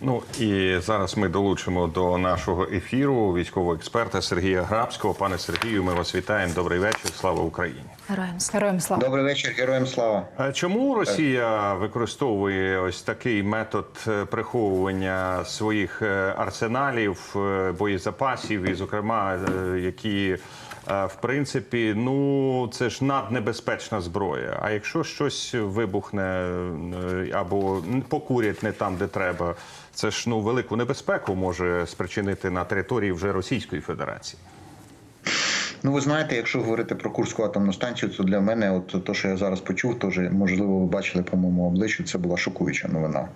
Ну і зараз ми долучимо до нашого ефіру військового експерта Сергія Грабського. Пане Сергію, ми вас вітаємо. Добрий вечір. Слава Україні. Героям слава. Героям слава. Добрий вечір, героям слава. Чому Росія використовує ось такий метод е, приховування своїх е, арсеналів, е, боєзапасів, і, зокрема, які в принципі, ну це ж наднебезпечна зброя. А якщо щось вибухне е, або покурять не там, де треба, це ж ну велику небезпеку може спричинити на території вже Російської Федерації. Ну, ви знаєте, якщо говорити про Курську атомну станцію, то для мене, от то, що я зараз почув, теж можливо, ви бачили по моєму обличчю, це була шокуюча новина,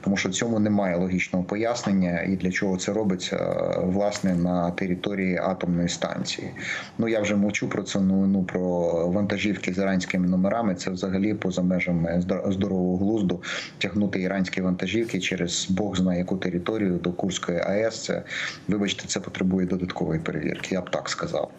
тому що цьому немає логічного пояснення і для чого це робиться власне на території атомної станції. Ну я вже мовчу про цю новину про вантажівки з іранськими номерами. Це взагалі поза межами здор- здорового глузду тягнути іранські вантажівки через Бог знає яку територію до Курської АЕС. Це вибачте, це потребує додаткової перевірки. Я б так сказав.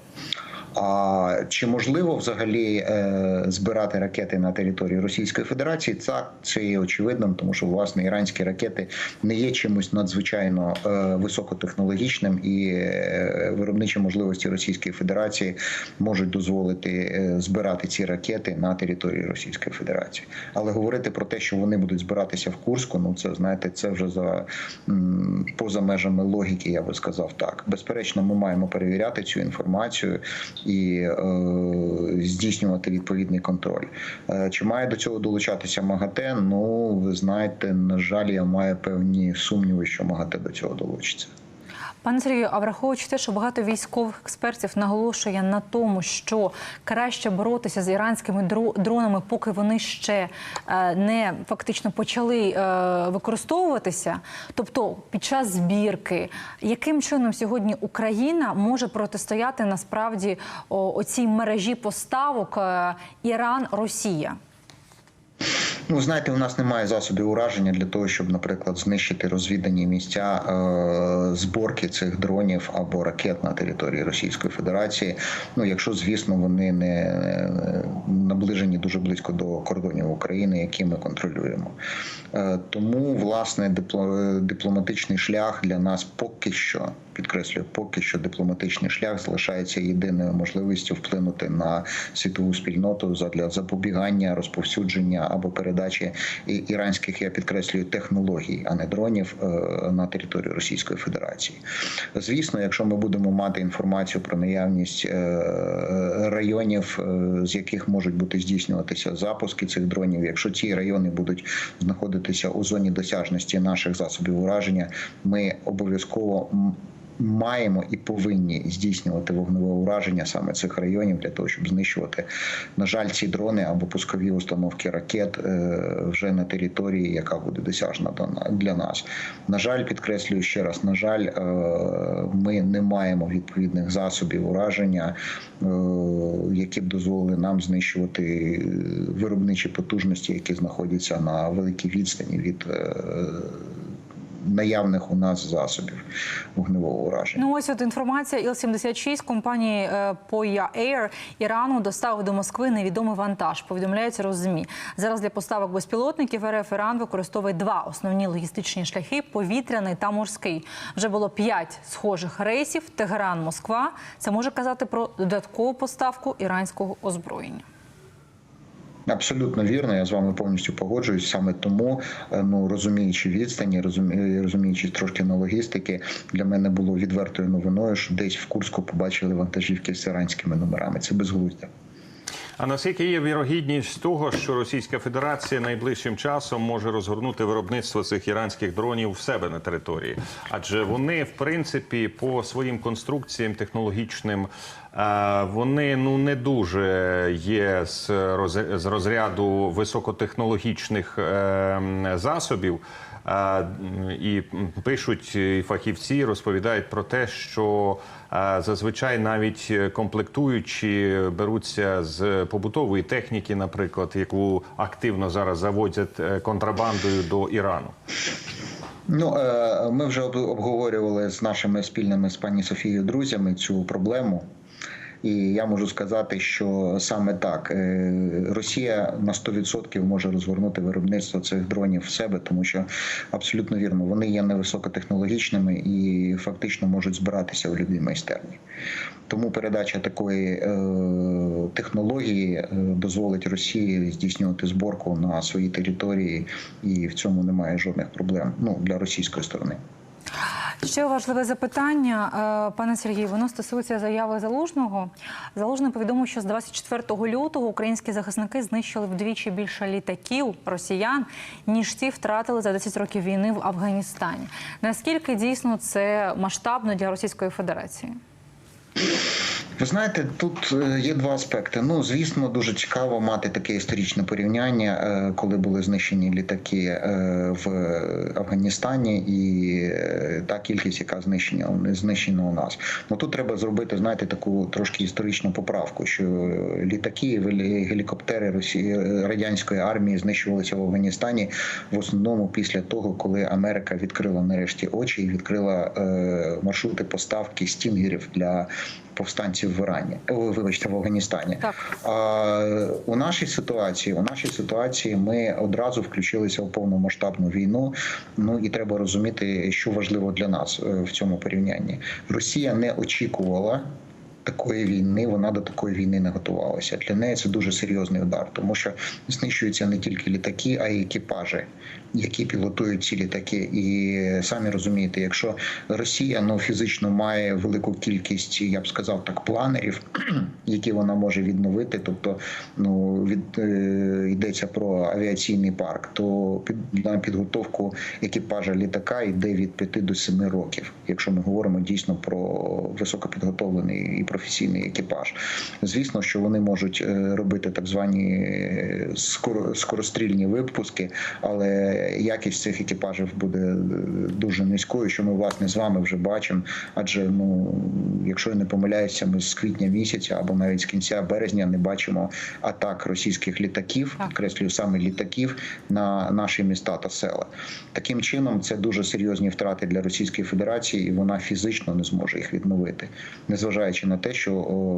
А чи можливо взагалі е, збирати ракети на території Російської Федерації? Це, це є очевидним, тому що власне іранські ракети не є чимось надзвичайно е, високотехнологічним, і е, виробничі можливості Російської Федерації можуть дозволити е, збирати ці ракети на території Російської Федерації. Але говорити про те, що вони будуть збиратися в Курську, ну це знаєте, це вже за м, поза межами логіки, я би сказав так. Безперечно, ми маємо перевіряти цю інформацію і е, здійснювати відповідний контроль. Е, чи має до цього долучатися МАГАТЕ? Ну ви знаєте, на жаль, я маю певні сумніви, що МАГАТЕ до цього долучиться. Пане Сергію, а враховуючи те, що багато військових експертів наголошує на тому, що краще боротися з іранськими дро- дронами, поки вони ще е, не фактично почали е, використовуватися. Тобто, під час збірки, яким чином сьогодні Україна може протистояти насправді оцій мережі поставок е, Іран-Росія? Ну, знаєте, у нас немає засобів ураження для того, щоб, наприклад, знищити розвідані місця е, зборки цих дронів або ракет на території Російської Федерації. Ну, якщо, звісно, вони не наближені дуже близько до кордонів України, які ми контролюємо. Е, тому, власне, дипло- дипломатичний шлях для нас поки що. Підкреслюю, поки що дипломатичний шлях залишається єдиною можливістю вплинути на світову спільноту задля запобігання, розповсюдження або передачі іранських, я підкреслюю, технологій, а не дронів е, на територію Російської Федерації. Звісно, якщо ми будемо мати інформацію про наявність е, районів, е, з яких можуть бути здійснюватися запуски цих дронів, якщо ці райони будуть знаходитися у зоні досяжності наших засобів ураження, ми обов'язково маємо і повинні здійснювати вогневе ураження саме цих районів для того, щоб знищувати, на жаль, ці дрони або пускові установки ракет е, вже на території, яка буде досяжна до на- для нас. На жаль, підкреслюю ще раз, на жаль, е, ми не маємо відповідних засобів ураження, е, які б дозволили нам знищувати виробничі потужності, які знаходяться на великій відстані від. Наявних у нас засобів вогневого ураження. Ну ось от інформація Іл-76 компанії е, Poya Air Ірану доставив до Москви невідомий вантаж. Повідомляється розумі. Зараз для поставок безпілотників РФ Іран використовує два основні логістичні шляхи: повітряний та морський. Вже було п'ять схожих рейсів. Тегеран, Москва. Це може казати про додаткову поставку іранського озброєння. Абсолютно вірно, я з вами повністю погоджуюсь. Саме тому, е, ну розуміючи відстані, розумі- розуміючи трошки на логістики, для мене було відвертою новиною, що десь в Курську побачили вантажівки з іранськими номерами. Це безглуздя. А наскільки є вірогідність того, що Російська Федерація найближчим часом може розгорнути виробництво цих іранських дронів в себе на території? Адже вони, в принципі, по своїм конструкціям технологічним, е, вони ну не дуже є з розряду високотехнологічних е, засобів. Е, І пишуть і фахівці, розповідають про те, що е, зазвичай навіть комплектуючі беруться з побутової техніки, наприклад, яку активно зараз заводять е, контрабандою до Ірану. Ну е, ми вже об- обговорювали з нашими спільними з пані Софією друзями цю проблему. І я можу сказати, що саме так е, Росія на 100% може розгорнути виробництво цих дронів в себе, тому що абсолютно вірно, вони є невисокотехнологічними і фактично можуть збиратися у любій майстерні. Тому передача такої е, технології е, дозволить Росії здійснювати зборку на своїй території, і в цьому немає жодних проблем ну для російської сторони. Ще важливе запитання, е, пане Сергію. Воно стосується заяви залужного. Залужний повідомив, що з 24 лютого українські захисники знищили вдвічі більше літаків росіян, ніж ті втратили за 10 років війни в Афганістані. Наскільки дійсно це масштабно для Російської Федерації? Ви знаєте, тут е, є два аспекти. Ну, звісно, дуже цікаво мати таке історичне порівняння, е, коли були знищені літаки в Афганістані, і та кількість, яка знищена знищена у нас. Ну тут треба зробити, знаєте, таку трошки історичну поправку, що літаки, гелікоптери Росії радянської армії знищувалися в Афганістані в основному після того, коли Америка відкрила нарешті очі і відкрила е, маршрути поставки стінгерів для повстанців в Ірані. О, вибачте, в Афганістані. Так. А у нашій ситуації, у нашій ситуації, ми одразу включилися у повномасштабну війну. Ну і треба розуміти, що важливо для нас е, в цьому порівнянні. Росія не очікувала. Такої війни вона до такої війни не готувалася. Для неї це дуже серйозний удар, тому що знищуються не тільки літаки, а й екіпажі, які пілотують ці літаки. І самі розумієте, якщо Росія ну фізично має велику кількість, я б сказав так, планерів, які вона може відновити, тобто ну від е, йдеться про авіаційний парк, то під на підготовку екіпажа літака йде від 5 до 7 років, якщо ми говоримо дійсно про високопідготовлений і професійний екіпаж. Звісно, що вони можуть е, робити так звані е, скорострільні випуски, але якість цих екіпажів буде е, дуже низькою, що ми власне з вами вже бачимо. Адже ну, якщо я не помиляюся, ми з квітня місяця або навіть з кінця березня не бачимо атак російських літаків, Так. підкреслюю саме літаків на наші міста та села. Таким чином, це дуже серйозні втрати для Російської Федерації, і вона фізично не зможе їх відновити, незважаючи на те, що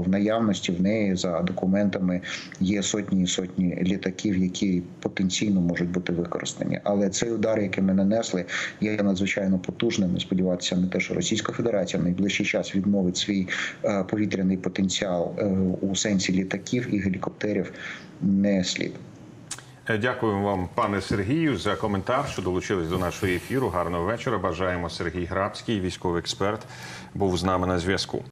в наявності в неї за документами є сотні і сотні літаків, які потенційно можуть бути використані. Але цей удар, який ми нанесли, є надзвичайно потужним. Сподіватися на те, що Російська Федерація в найближчий час відновить свій е, повітряний потенціал е, у сенсі літаків і гелікоптерів не слід. Е, Дякуємо вам, пане Сергію, за коментар, що долучились до нашого ефіру. Гарного вечора. Бажаємо Сергій Грабський, військовий експерт, був з нами на зв'язку.